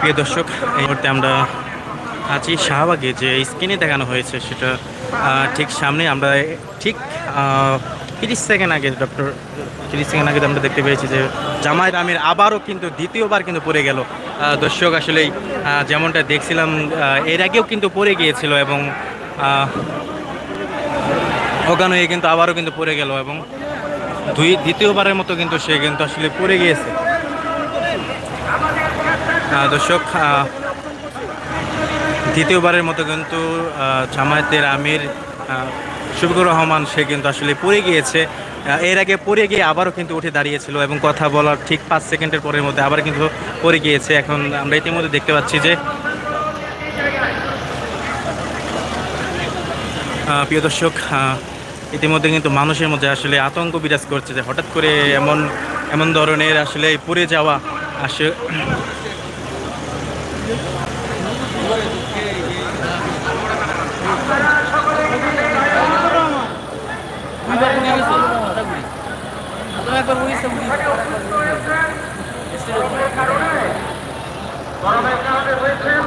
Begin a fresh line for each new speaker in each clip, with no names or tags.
প্রিয় দর্শক, এই মুহূর্তে আমরা আছি শাহবাগে যে স্ক্রিনে দেখানো হয়েছে সেটা ঠিক সামনে আমরা ঠিক তিরিশ সেকেন্ড আগে ডক্টর, তিরিশ সেকেন্ড আগে আমরা দেখতে পেয়েছি যে জামায়াত আমির আবারও কিন্তু দ্বিতীয়বার কিন্তু পড়ে গেল। দর্শক, আসলেই যেমনটা দেখছিলাম এর আগেও কিন্তু পড়ে গিয়েছিল এবং অজ্ঞান হয়ে কিন্তু আবারও কিন্তু পড়ে গেল এবং দুই, দ্বিতীয়বারের মতো কিন্তু সে কিন্তু আসলে পড়ে গিয়েছে। দর্শক দ্বিতীয়বারের মতো কিন্তু জামায়াতের আমির শফিকুর রহমান, সে কিন্তু আসলে পড়ে গিয়েছে। এর আগে পড়ে গিয়ে আবারও কিন্তু উঠে দাঁড়িয়েছিল এবং কথা বলার ঠিক পাঁচ সেকেন্ডের পরের মধ্যে আবার কিন্তু পড়ে গিয়েছে। এখন আমরা ইতিমধ্যে দেখতে পাচ্ছি যে প্রিয় দর্শক ইতিমধ্যে কিন্তু মানুষের মধ্যে আসলে আতঙ্ক বিরাজ করছে যে হঠাৎ করে এমন এমন ধরনের আসলে পড়ে যাওয়া আসে।
গরমের কারণে হয়েছেন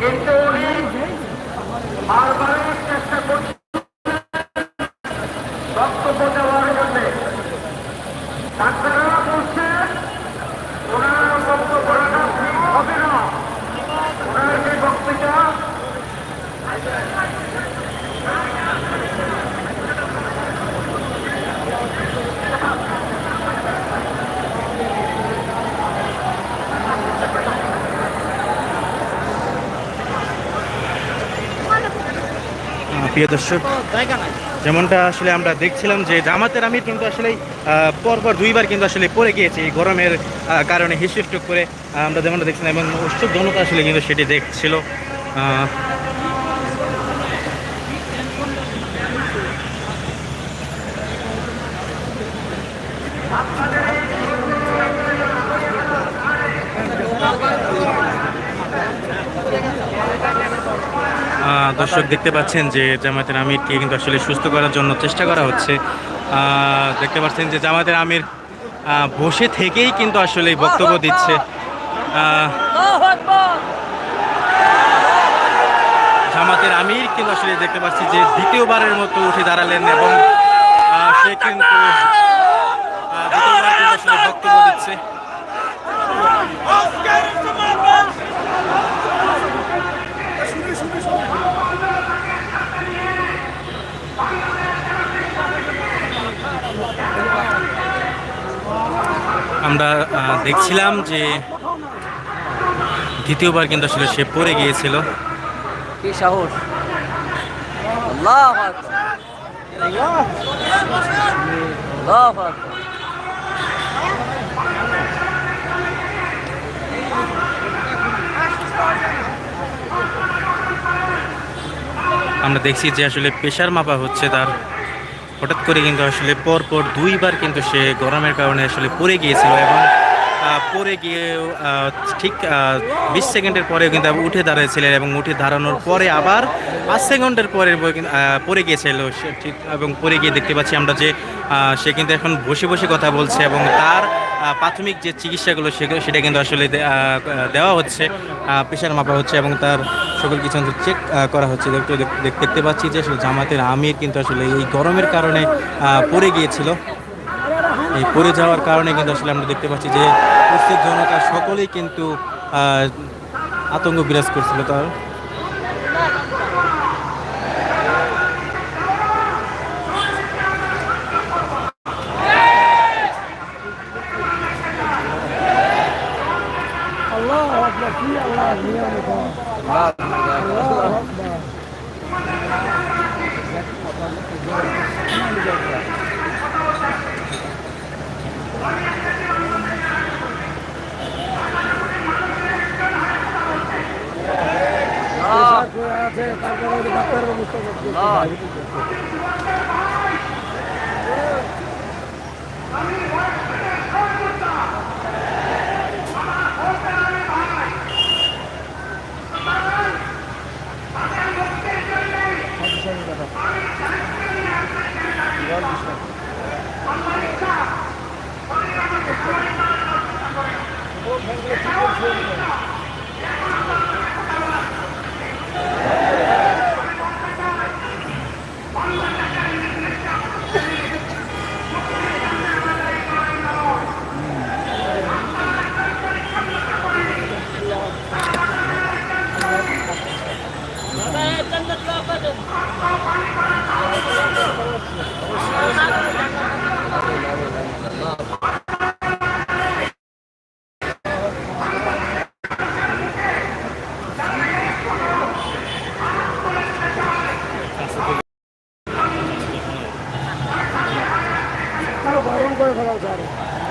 কিন্তু উনি বারবারই চেষ্টা করছেন বক্তব্য দেওয়ার জন্য ডাক্তাররা বলছে ওনার বক্তব্য রাখা ঠিক হবে না ওনার যে বক্তৃতা
আহ, প্রিয় দর্শক, যেমনটা আসলে আমরা দেখছিলাম যে জামাতের আমির কিন্তু আসলে পরপর দুইবার কিন্তু আসলে পড়ে গিয়েছে এই গরমের কারণে হিসিষ্ট করে আমরা যেমনটা দেখছিলাম এবং উৎসব জনতা আসলে কিন্তু সেটি দেখছিল। দর্শক দেখতে পাচ্ছেন যে জামায়াতের আমিরকে কিন্তু আসলে সুস্থ করার জন্য চেষ্টা করা হচ্ছে। দেখতে পাচ্ছেন যে জামায়াতের আমির বসে থেকেই কিন্তু আসলে বক্তব্য দিচ্ছে। জামাতের আমির কিন্তু আসলে দেখতে পাচ্ছি যে দ্বিতীয়বারের মতো উঠে দাঁড়ালেন এবং সে কিন্তু দ্বিতীয়বার আসলে বক্তব্য দিচ্ছে। আমরা দেখছিলাম যে দ্বিতীয়বার কিন্তু আসলে সে পড়ে গিয়েছিল।
কি সাহস?
আমরা দেখছি যে আসলে প্রেশার মাপা হচ্ছে তার হঠাৎ করে কিন্তু আসলে পরপর পর দুইবার কিন্তু সে গরমের কারণে আসলে পড়ে গিয়েছিল এবং পরে গিয়ে ঠিক বিশ সেকেন্ডের পরেও কিন্তু উঠে দাঁড়িয়েছিলেন এবং উঠে দাঁড়ানোর পরে আবার পাঁচ সেকেন্ডের পরে পরে গিয়েছিল ঠিক, এবং পরে গিয়ে দেখতে পাচ্ছি আমরা যে সে কিন্তু এখন বসে বসে কথা বলছে এবং তার প্রাথমিক যে চিকিৎসাগুলো সেগুলো সেটা কিন্তু আসলে দেওয়া হচ্ছে। প্রেশার মাপা হচ্ছে এবং তার সকল কিছু চেক করা হচ্ছে। দেখতে পাচ্ছি যে জামাতের আমির কিন্তু আসলে এই গরমের কারণে পড়ে গিয়েছিল। এই পড়ে যাওয়ার কারণে কিন্তু আসলে আমরা দেখতে পাচ্ছি যে উপস্থিত জনতা সকলেই কিন্তু আতঙ্ক বিরাজ করছিল তার।
তারপরে ডাক্তার ব্যবস্থা করতে Thank you. করে ফেলা যায়